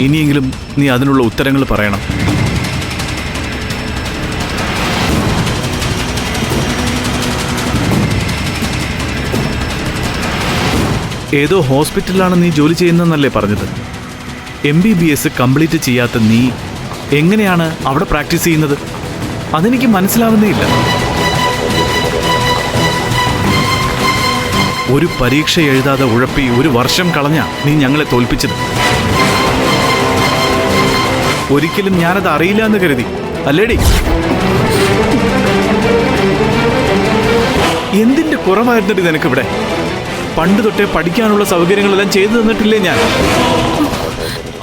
ഇനിയെങ്കിലും നീ അതിനുള്ള ഉത്തരങ്ങൾ പറയണം. ഏതോ ഹോസ്പിറ്റലിലാണ് നീ ജോലി ചെയ്യുന്നതെന്നല്ലേ പറഞ്ഞത്? M B B S complete ചെയ്യാത്ത നീ എങ്ങനെയാണ് അവിടെ പ്രാക്ടീസ് ചെയ്യുന്നത്? അതെനിക്ക് മനസ്സിലാവുന്നേ ഇല്ല. ഒരു പരീക്ഷ എഴുതാതെ ഉഴപ്പി ഒരു വർഷം കളഞ്ഞ നീ ഞങ്ങളെ തോൽപ്പിച്ചത്. ഒരിക്കലും ഞാനത് അറിയില്ല എന്ന് കരുതി. അല്ലേടി? എന്തിന്റെ കുറവായിരുന്നിട്ട് നിനക്കിവിടെ? പണ്ട് തൊട്ടേ പഠിക്കാനുള്ള സൗകര്യങ്ങളെല്ലാം ചെയ്തു തന്നിട്ടില്ലേ ഞാൻ?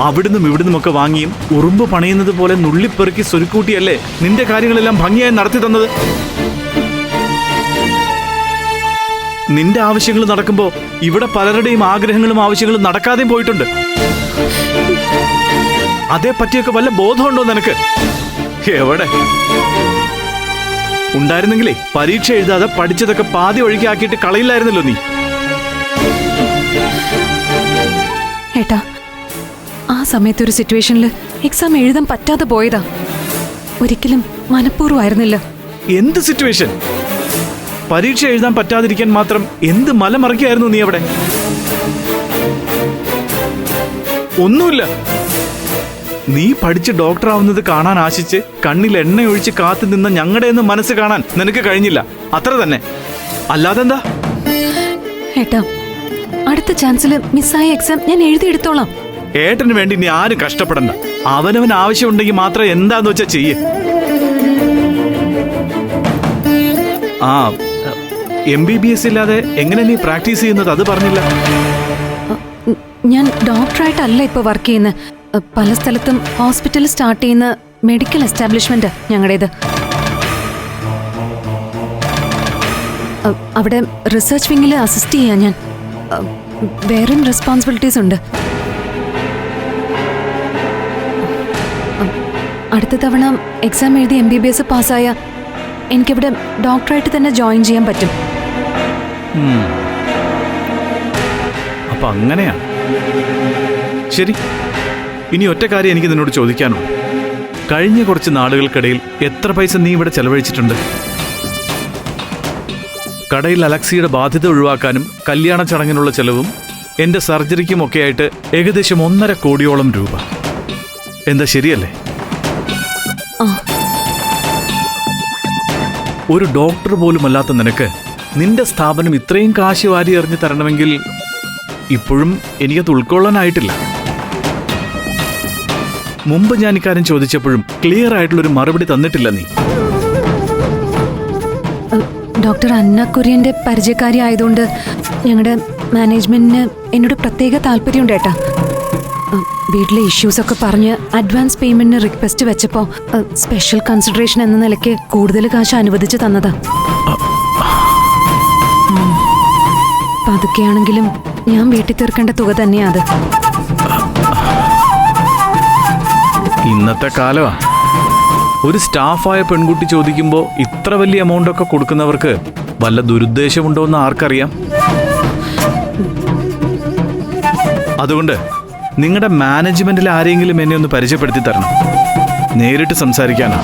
അവിടുന്നും ഇവിടുന്നുമൊക്കെ വാങ്ങിയും ഉറുമ്പ് പണിയുന്നത് പോലെ നുള്ളിപ്പെറുക്കി സ്വരുക്കൂട്ടിയല്ലേ നിന്റെ കാര്യങ്ങളെല്ലാം ഭംഗിയായി നടത്തി തന്നത്? നിന്റെ ആവശ്യങ്ങൾ നടക്കുമ്പോൾ ഇവിടെ പലരുടെയും ആഗ്രഹങ്ങളും ആവശ്യങ്ങളും നടക്കാതെയും പോയിട്ടുണ്ട്. അതേ പറ്റിയൊക്കെ വല്ല ബോധമുണ്ടോ നിനക്ക്? എവിടെ? ഉണ്ടായിരുന്നെങ്കിലേ പരീക്ഷ എഴുതാതെ പഠിച്ചതൊക്കെ പാതി ഒഴുകിയാക്കിയിട്ട് കളയില്ലായിരുന്നല്ലോ നീ. ഏട്ടാ ആ സമയത്ത് ഒരു സിറ്റുവേഷനിൽ എക്സാം എഴുതാൻ പറ്റാതെ പോയതാ. ഒരിക്കലും മനഃപൂർവമായിരുന്നില്ല. എന്ത് സിറ്റുവേഷൻ? പരീക്ഷ എഴുതാൻ പറ്റാതിരിക്കാൻ മാത്രം എന്ത് മലമറിക്കായിരുന്നു നീ അവിടെ? ഒന്നുമില്ല. നീ പഠിച്ച് ഡോക്ടറാവുന്നത് കാണാൻ ആശിച്ച് കണ്ണിൽ എണ്ണയൊഴിച്ച് കാത്തു നിന്ന ഞങ്ങളുടെ എന്ന് മനസ്സ് കാണാൻ നിനക്ക് കഴിഞ്ഞില്ല. അത്ര തന്നെ. അല്ലാതെന്താ ഏട്ടാ അടുത്ത ചാൻസിൽ മിസ്സായ എക്സാം ഞാൻ എഴുതിയെടുത്തോളാം. ഏട്ടന് വേണ്ടി ഇനി ആരും കഷ്ടപ്പെടണ്ട. അവനവൻ ആവശ്യമുണ്ടെങ്കിൽ മാത്രം എന്താന്ന് വെച്ചാ ചെയ്യേ. ആ എം ബി ബി എസ് ഇല്ലാതെ എങ്ങനെ നീ പ്രാക്ടീസ് ചെയ്യുന്നത് അത് പറഞ്ഞില്ല. ഞാൻ ഡോക്ടറായിട്ടല്ല ഇപ്പൊ വർക്ക് ചെയ്യുന്നത് പല സ്ഥലത്തും ഹോസ്പിറ്റൽ സ്റ്റാർട്ട് ചെയ്യുന്ന മെഡിക്കൽ എസ്റ്റാബ്ലിഷ്മെന്റ് ഞങ്ങളുടേത്. അവിടെ റിസർച്ച് വിങ്ങിൽ അസിസ്റ്റ് ചെയ്യാൻ ഞാൻ വേറെയും റെസ്പോൺസിബിലിറ്റീസ് ഉണ്ട്. അടുത്ത തവണ എക്സാം എഴുതി എം ബി ബി എസ് പാസ്സായ എനിക്കിവിടെ ഡോക്ടറായിട്ട് തന്നെ ജോയിൻ ചെയ്യാൻ പറ്റും. അപ്പൊ അങ്ങനെയാ. ശരി. ഇനി ഒറ്റ കാര്യം എനിക്ക് നിന്നോട് ചോദിക്കാനോ കഴിഞ്ഞ കുറച്ച് നാളുകൾക്കിടയിൽ എത്ര പൈസ നീ ഇവിടെ ചെലവഴിച്ചിട്ടുണ്ട്? കടയിൽ അലക്സിയുടെ ബാധ്യത ഒഴിവാക്കാനും കല്യാണ ചടങ്ങിനുള്ള ചെലവും എന്റെ സർജറിക്കും ഒക്കെ ആയിട്ട് ഏകദേശം ഒന്നര കോടിയോളം രൂപ. എന്താ ശരിയല്ലേ? ഒരു ഡോക്ടർ പോലും അല്ലാത്ത നിനക്ക് നിന്റെ സ്ഥാപനം ഇത്രയും കാശ് വാരി എറിഞ്ഞു തരണമെങ്കിൽ ഇപ്പോഴും എനിക്കത് ഉൾക്കൊള്ളാനായിട്ടില്ല. മുമ്പ് ഞാൻ ഇക്കാര്യം ചോദിച്ചപ്പോഴും ക്ലിയർ ആയിട്ടുള്ള ഒരു മറുപടി തന്നിട്ടില്ല നീ. ഡോക്ടർ അന്ന കുര്യന്റെ പരിചയക്കാരി ആയതുകൊണ്ട് ഞങ്ങളുടെ മാനേജ്മെന്റിന് എന്നോട് പ്രത്യേക താല്പര്യമുണ്ട് ഏട്ടാ. വീട്ടിലെ ഇഷ്യൂസ് ഒക്കെ പറഞ്ഞ് അഡ്വാൻസ് പേയ്മെന്റിന് റിക്വസ്റ്റ് വെച്ചപ്പോൾ സ്പെഷ്യൽ കൺസിഡറേഷൻ എന്ന നിലയ്ക്ക് കൂടുതൽ കാശ് അനുവദിച്ചു തന്നതാ. പതുക്കെയാണെങ്കിലും ഞാൻ വീട്ടിൽ തീർക്കേണ്ട തുക തന്നെയാ അത്. ഇന്നത്തെ കാലമാ. ഒരു സ്റ്റാഫായ പെൺകുട്ടി ചോദിക്കുമ്പോൾ ഇത്ര വലിയ എമൗണ്ട് ഒക്കെ കൊടുക്കുന്നവർക്ക് വല്ല ദുരുദ്ദേശമുണ്ടോ എന്ന് ആർക്കറിയാം? അതുകൊണ്ട് നിങ്ങളുടെ മാനേജ്മെന്റിൽ ആരെങ്കിലും എന്നെ ഒന്ന് പരിചയപ്പെടുത്തി തരണം. നേരിട്ട് സംസാരിക്കാനാ.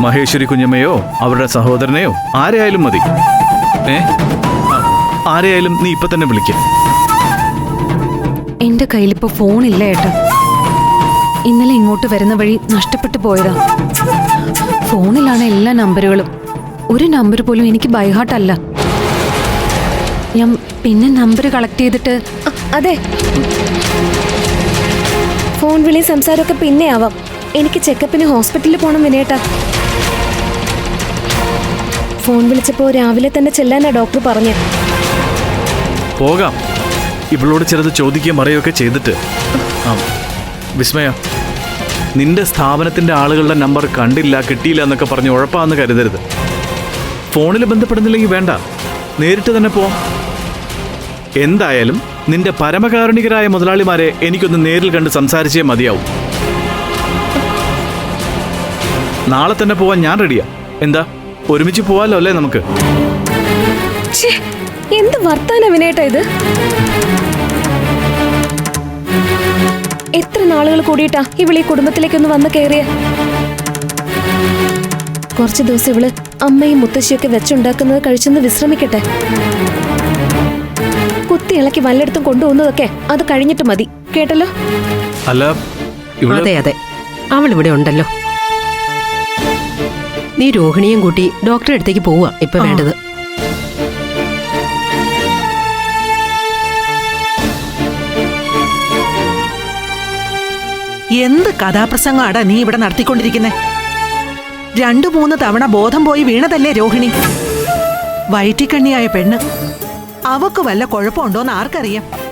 മഹേശ്വരി കുഞ്ഞമ്മയോ അവരുടെ സഹോദരനെയോ ആരെയായാലും മതി. ഏ? ആരെയായാലും നീ ഇപ്പൊ തന്നെ വിളിക്ക. എന്റെ കയ്യിലിപ്പോ ഫോണില്ല ഏട്ടാ. ഇന്നലെ ഇങ്ങോട്ട് വരുന്ന വഴി നഷ്ടപ്പെട്ടു പോയതാ. ഫോണിലാണ് എല്ലാ നമ്പറുകളും. ഒരു നമ്പർ പോലും എനിക്ക് ബൈഹാട്ടല്ല അല്ല. ഞാൻ പിന്നെ നമ്പർ കളക്ട് ചെയ്തിട്ട് അതെ. ഫോൺ വിളിയും സംസാരമൊക്കെ പിന്നെ ആവാം. എനിക്ക് ചെക്കപ്പിന് ഹോസ്പിറ്റലിൽ പോകണം വിനേട്ടാ ഫോൺ വിളിച്ചപ്പോൾ രാവിലെ തന്നെ ചെല്ലാനാ ഡോക്ടർ പറഞ്ഞു. പോകാം. ഇവളോട് ചിലത് ചോദിക്കുകയും അറിയുകയൊക്കെ ചെയ്തിട്ട്. ആ വിസ്മയ. നിന്റെ സ്ഥാപനത്തിന്റെ ആളുകളുടെ നമ്പർ കണ്ടില്ല കിട്ടിയില്ല എന്നൊക്കെ പറഞ്ഞ് ഉഴപ്പാന്ന് കരുതരുത്. ഫോണിൽ ബന്ധപ്പെടുന്നില്ലെങ്കിൽ വേണ്ട. നേരിട്ട് തന്നെ പോ. എന്തായാലും നിന്റെ പരമകാരുണികരായ മുതലാളിമാരെ എനിക്കൊന്ന് നേരിൽ കണ്ട് സംസാരിച്ചേ മതിയാവും. നാളെ തന്നെ പോവാൻ ഞാൻ റെഡിയാ. എന്താ? ഒരുമിച്ച് പോവാലോ അല്ലേ നമുക്ക്? എന്ത് വർത്താന വിനേട്ടാ ഇത്? എത്ര നാളുകൾ കൂടിയിട്ടാ ഇവൾ ഈ കുടുംബത്തിലേക്കൊന്ന് വന്ന് കയറിയ കുറച്ച് ദിവസം ഇവൾ അമ്മയും മുത്തശ്ശിയൊക്കെ വെച്ചുണ്ടാക്കുന്നത് കഴിച്ചൊന്ന് വിശ്രമിക്കട്ടെ. കുത്തി ഇളക്കി വല്ലയിടത്തും കൊണ്ടുപോകുന്നതൊക്കെ അത് കഴിഞ്ഞിട്ട് മതി. കേട്ടല്ലോ? അല്ല അതെ അതെ. അവൾ ഇവിടെ ഉണ്ടല്ലോ. നീ രോഹിണിയും കൂട്ടി ഡോക്ടറെ അടുത്തേക്ക് പോവുക ഇപ്പൊ വേണ്ടത്. എന്ത് കഥാപ്രസംഗാടാ നീ ഇവിടെ നടത്തിക്കൊണ്ടിരിക്കുന്നെ? രണ്ടു മൂന്ന് തവണ ബോധം പോയി വീണതല്ലേ രോഹിണി? വയറ്റിക്കണ്ണിയായ പെണ്ണ്. അവക്ക് വല്ല കുഴപ്പമുണ്ടോന്ന് ആർക്കറിയാം.